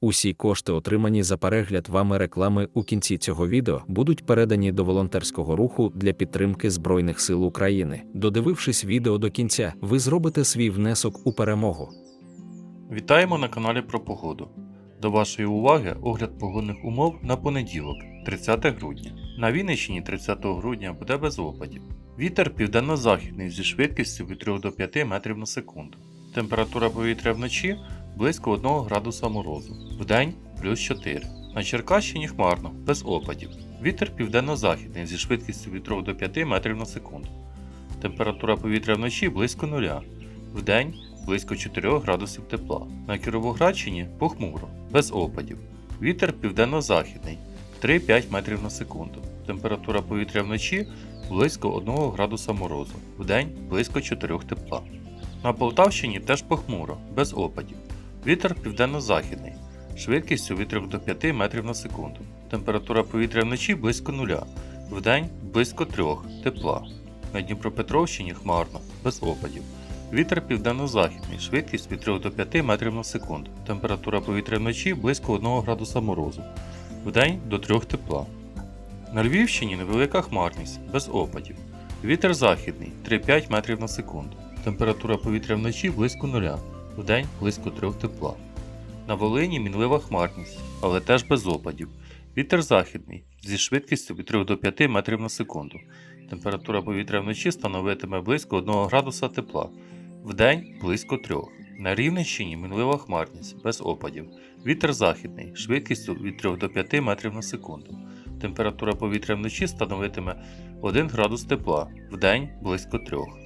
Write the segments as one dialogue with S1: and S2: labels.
S1: Усі кошти, отримані за перегляд вами реклами у кінці цього відео, будуть передані до волонтерського руху для підтримки Збройних сил України. Додивившись відео до кінця, ви зробите свій внесок у перемогу.
S2: Вітаємо на каналі про погоду. До вашої уваги огляд погодних умов на понеділок, 30 грудня. На Вінниччині 30 грудня буде без опадів. Вітер південно-західний зі швидкістю від 3 до 5 метрів на секунду. Температура повітря вночі близько 1 градуса морозу. Вдень плюс 4. На Черкащині хмарно, без опадів. Вітер південно-західний зі швидкістю від 3 до 5 метрів на секунду. Температура повітря вночі близько нуля. Вдень близько 4 градусів тепла. На Кіровоградщині похмуро, без опадів. Вітер південно-західний 3-5 метрів на секунду. Температура повітря вночі близько 1 градуса морозу, вдень близько 4 тепла. На Полтавщині теж похмуро, без опадів. Вітер південно-західний, швидкістю від 3 до 5 метрів на секунду. Температура повітря вночі близько нуля, вдень близько 3 тепла. На Дніпропетровщині хмарно, без опадів. Вітер південно-західний, швидкість від 3 до 5 метрів на секунду. Температура повітря вночі близько 1 градуса морозу, вдень до 3 тепла. На Львівщині невелика хмарність, без опадів. Вітер західний 3-5 метрів на секунду. Температура повітря вночі близько нуля, вдень близько 3 тепла. На Волині мінлива хмарність, але теж без опадів. Вітер західний зі швидкістю від 3 до 5 метрів на секунду. Температура повітря вночі становитиме близько 1 градуса тепла, вдень близько 3. На Рівненщині мінлива хмарність, без опадів. Вітер західний, швидкістю від 3 до 5 метрів на секунду. Температура повітря вночі становитиме 1 градус тепла, вдень близько 3.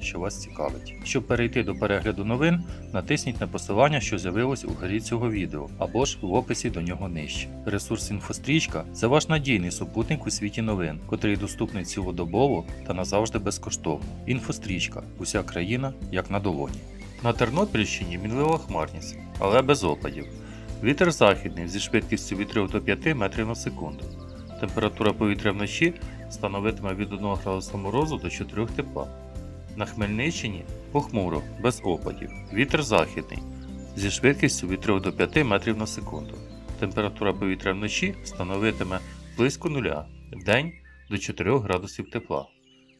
S2: що вас цікавить. Щоб перейти до перегляду новин, натисніть на посилання, що з'явилось у горі цього відео, або ж в описі до нього нижче. Ресурс інфострічка це ваш надійний супутник у світі новин, котрий доступний цілодобово та назавжди безкоштовно. Інфострічка уся країна як на долоні. На Тернопільщині мінлива хмарність, але без опадів. Вітер західний зі швидкістю від 3 до 5 метрів на секунду. Температура повітря вночі становитиме від 1 градуса морозу до 4 тепла. На Хмельниччині похмуро, без опадів. Вітер західний зі швидкістю від 3 до 5 метрів на секунду. Температура повітря вночі становитиме близько нуля, вдень до 4 градусів тепла.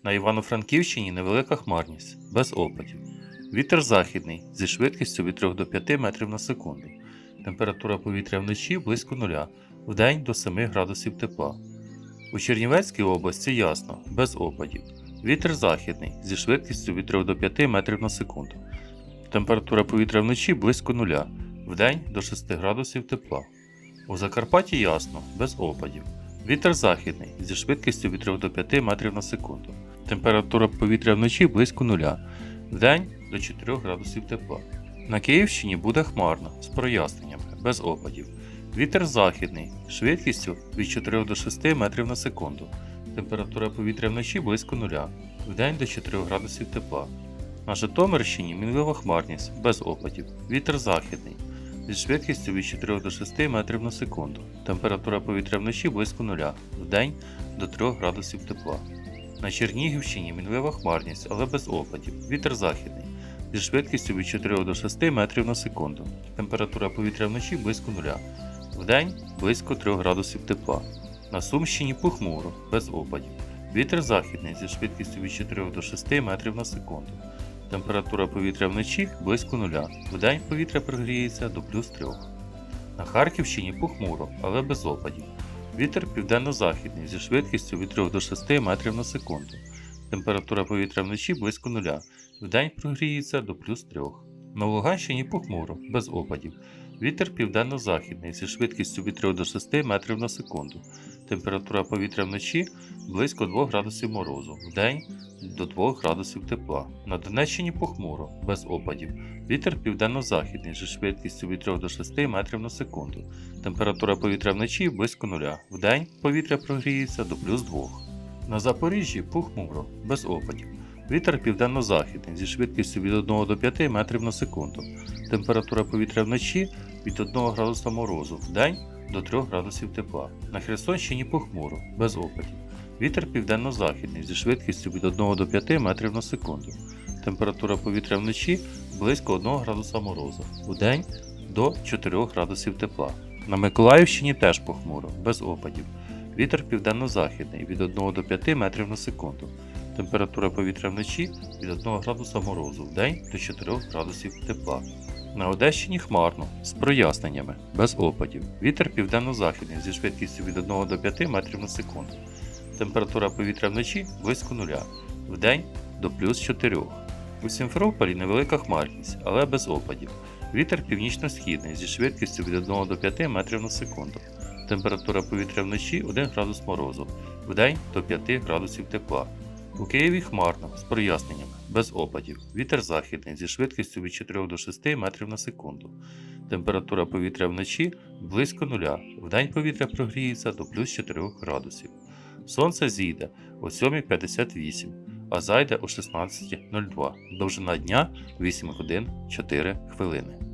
S2: На Івано-Франківщині невелика хмарність, без опадів. Вітер західний зі швидкістю від 3 до 5 метрів на секунду. Температура повітря вночі близько нуля, вдень до 7 градусів тепла. У Чернівецькій області ясно, без опадів. Вітер західний зі швидкістю від 3 до 5 метрів на секунду. Температура повітря вночі близько нуля, вдень до 6 градусів тепла. У Закарпатті ясно, без опадів. Вітер західний зі швидкістю від 3 до 5 метрів на секунду. Температура повітря вночі близько нуля, вдень до 4 градусів тепла. На Київщині буде хмарно, з проясненнями, без опадів. Вітер західний, швидкістю від 4 до 6 метрів на секунду. Температура повітря вночі близько нуля, вдень до 4 градусів тепла. На Житомирщині мінлива хмарність, без опадів. Вітер західний, зі швидкістю від 4 до 6 метрів на секунду. Температура повітря вночі близько нуля, вдень до 3 градусів тепла. На Чернігівщині мінлива хмарність, але без опадів. Вітер західний. Зі швидкістю від 4 до 6 метрів на секунду. Температура повітря вночі близько нуля. Вдень близько 3 градусів тепла. На Сумщині похмуро, без опадів. Вітер західний зі швидкістю від 4 до 6 метрів на секунду. Температура повітря вночі близько нуля. Вдень повітря прогріється до плюс 3. На Харківщині похмуро, але без опадів. Вітер південно-західний зі швидкістю від 3 до 6 метрів на секунду. Температура повітря вночі близько нуля. Вдень прогріється до плюс 3. На Луганщині похмуро, без опадів. Вітер південно-західний зі швидкістю від 3 до 6 метрів на секунду. Температура повітря вночі близько 2 градусів морозу, вдень до 2 градусів тепла. На Донеччині похмуро, без опадів. Вітер південно-західний зі швидкістю від 3 до 6 метрів на секунду. Температура повітря вночі близько нуля. Вдень повітря прогріється до плюс 2. На Запоріжжі похмуро, без опадів. Вітер південно-західний зі швидкістю від 1 до 5 метрів на секунду. Температура повітря вночі від 1 градуса морозу, вдень до 3 градусів тепла. На Херсонщині похмуро, без опадів. Вітер південно-західний зі швидкістю від 1 до 5 метрів на секунду. Температура повітря вночі близько 1 градуса морозу, вдень до 4 градусів тепла. На Миколаївщині теж похмуро, без опадів. Вітер південно-західний від 1 до 5 метрів на секунду. Температура повітря вночі від 1 градуса морозу, вдень до 4 градусів тепла. На Одещині хмарно, з проясненнями, без опадів. Вітер південно-західний зі швидкістю від 1 до 5 метрів на секунду. Температура повітря вночі близько нуля, вдень до плюс 4. У Сімферополі невелика хмарність, але без опадів. Вітер північно-східний зі швидкістю від 1 до 5 метрів на секунду. Температура повітря вночі 1 градус морозу, вдень до 5 градусів тепла. У Києві хмарно, з проясненнями, без опадів. Вітер західний зі швидкістю від 4 до 6 метрів на секунду. Температура повітря вночі близько нуля. Вдень повітря прогріється до плюс 4 градусів. Сонце зійде о 7.58, а зайде о 16.02. Довжина дня 8 годин 4 хвилини.